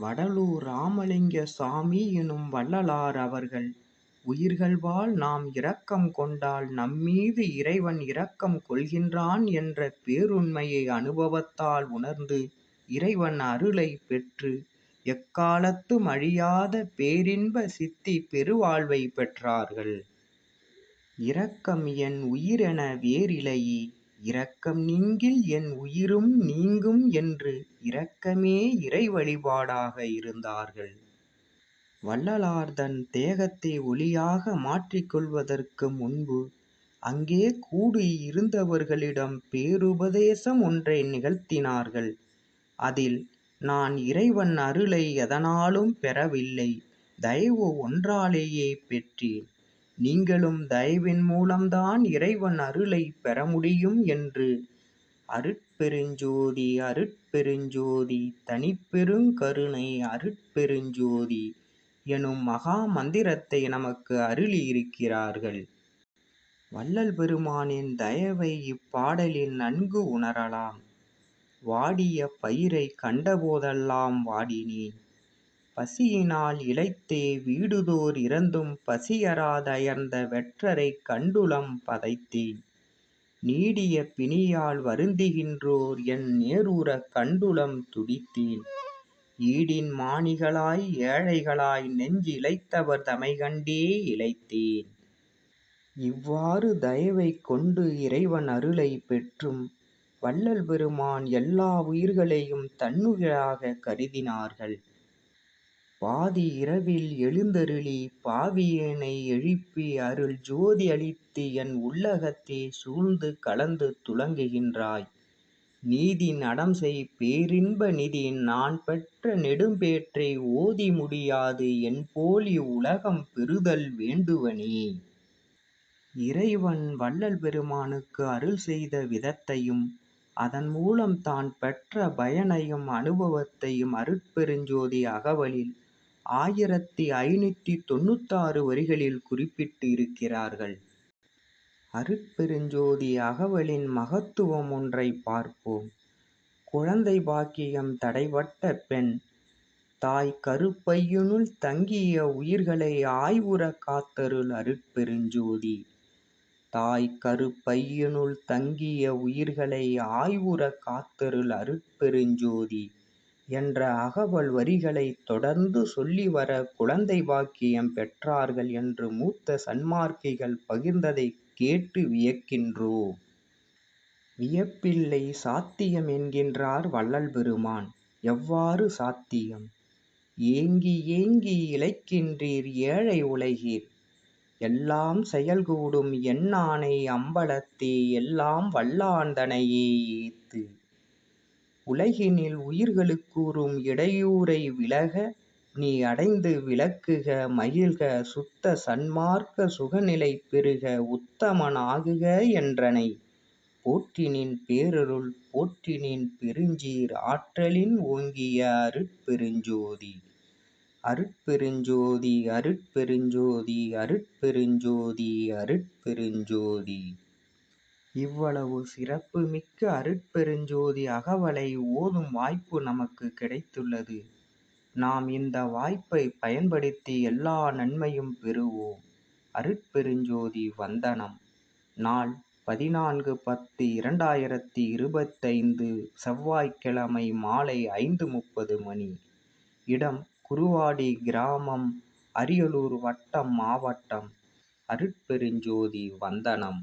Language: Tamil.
வடலூர் ராமலிங்க சாமி எனும் வள்ளலார் அவர்கள் உயிர்கள்வாழ் நாம் இரக்கம் கொண்டால் நம்மீது இறைவன் இரக்கம் கொள்கின்றான் என்ற பேருண்மையை அனுபவத்தால் உணர்ந்து இறைவன் அருளைப் பெற்று எக்காலத்தும் அழியாத பேரின்ப சித்தி பெருவாழ்வைப் பெற்றார்கள். இரக்கம் என் உயிரென வேறிலையே இரக்கம் நீங்கில் என் உயிரும் நீங்கும் என்று இரக்கமே இறை வழிபாடாக இருந்தார்கள். வள்ளலார் தன் தேகத்தை ஒளியாக மாற்றிக் கொள்வதற்கு முன்பு அங்கே கூடியிருந்தவர்களிடம் பேருபதேசம் ஒன்றை நிகழ்த்தினார்கள். அதில் நான் இறைவன் அருளை எதனாலும் பெறவில்லை தயவு ஒன்றாலேயே பெற்றேன். நீங்களும் தயவின் மூலம்தான் இறைவன் அருளைப் பெறமுடியும் என்று அருட்பெருஞ்சோதி அருட்பெருஞ்சோதி தனிப்பெருங் கருணை அருட்பெருஞ்சோதி எனும் மகா மந்திரத்தை நமக்கு அருளியிருக்கிறார்கள். வள்ளல் பெருமானின் தயவை இப்பாடலில் நன்கு உணரலாம். வாடிய பயிரைக் கண்டபோதெல்லாம் வாடினேன். பசியினால் இளைத்தே வீடுதோர் இறந்தும் பசியறா தயர்ந்த வெற்றரைக் கண்டுளம் பதைத்தேன். நீடிய பிணியால் வருந்துகின்றோர் என் நேருறக் கண்டுளம் துடித்தேன். ஈடின் மாணிகளாய் ஏழைகளாய் நெஞ்சு இளைத்தவர் கண்டே இளைத்தேன். இவ்வாறு தயவைக் கொண்டு இறைவன் அருளைப் பெற்றும் வள்ளல் பெருமான் எல்லா உயிர்களையும் தன்னுயிராகக் கருதினார்கள். பாதி இரவில் எழுந்தருளி பாவியேனை எழுப்பி அருள் ஜோதி அளித்து என் உள்ளகத்தே சூழ்ந்து கலந்து துலங்குகின்றாய். நீதி நடம்செய் பேரின்ப நிதி நான் பெற்ற நெடும்பேற்றை ஓதி முடியாது என் போலி இவ்வுலகம் பெறுதல் வேண்டுவனே. இறைவன் வள்ளல் பெருமானுக்கு அருள் செய்த விதத்தையும் அதன் மூலம் தான் பெற்ற பயனையும் அனுபவத்தையும் அருட்பெருஞ்சோதி அகவலில் ஆயிரத்தி ஐநூற்றி தொண்ணூத்தாறு வரிகளில் குறிப்பிட்டு இருக்கிறார்கள். அருட்பெருஞ்சோதி அகவலின் மகத்துவம் ஒன்றைப் பார்ப்போம். குழந்தை பாக்கியம் தடைபட்ட பெண் தாய் கருப்பையினுள் தங்கிய உயிர்களை ஆய்வுறக் காத்தருள் அருட்பெருஞ்சோதி. தாய் கருப்பையினுள் தங்கிய உயிர்களை ஆய்வுறக் காத்தருள் அருட்பெருஞ்சோதி என்ற அகவல் வரிகளைத் தொடர்ந்து சொல்லிவர குழந்தை பாக்கியம் பெற்றார்கள் என்று மூத்த சன்மார்க்கிகள் பகிர்ந்ததைக் கேட்டு வியக்கின்றோம். வியப்பில்லை சாத்தியம் என்கின்றார் வள்ளல் பெருமான். எவ்வாறு சாத்தியம்? ஏங்கி ஏங்கி இளைக்கின்றீர் ஏழை உலகீர். எல்லாம் செயல்கூடும் என்னானை அம்பலத்தே எல்லாம் வல்லான் தனையே ஏத்து. உலகினில் உயிர்களுக்கூறும் இடையூரை விலக நீ அடைந்து விளக்குக மகிழ்க சுத்த சன்மார்க்க சுகநிலை பெறுக உத்தமன் ஆகுக என்றனை. போற்றினின் பேரருள் போற்றினின் பெருஞ்சீர் ஆற்றலின் ஓங்கிய அருட்பெருஞ்சோதி. அருட்பெருஞ்சோதி அருட்பெருஞ்சோதி அருட்பெருஞ்சோதி அருட்பெருஞ்சோதி. இவ்வளவு சிறப்பு மிக்க அருட்பெருஞ்சோதி அகவலை ஓதும் வாய்ப்பு நமக்கு கிடைத்துள்ளது. நாம் இந்த வாய்ப்பை பயன்படுத்தி எல்லா நன்மையும் பெறுவோம். அருட்பெருஞ்சோதி வந்தனம் நாள் பதினான்கு பத்து இரண்டாயிரத்து இருபத்தைந்து செவ்வாய்க்கிழமை மாலை ஐந்து முப்பது மணி. இடம் குருவாடி கிராமம் அரியலூர் வட்டம் மாவட்டம். அருட்பெருஞ்சோதி வந்தனம்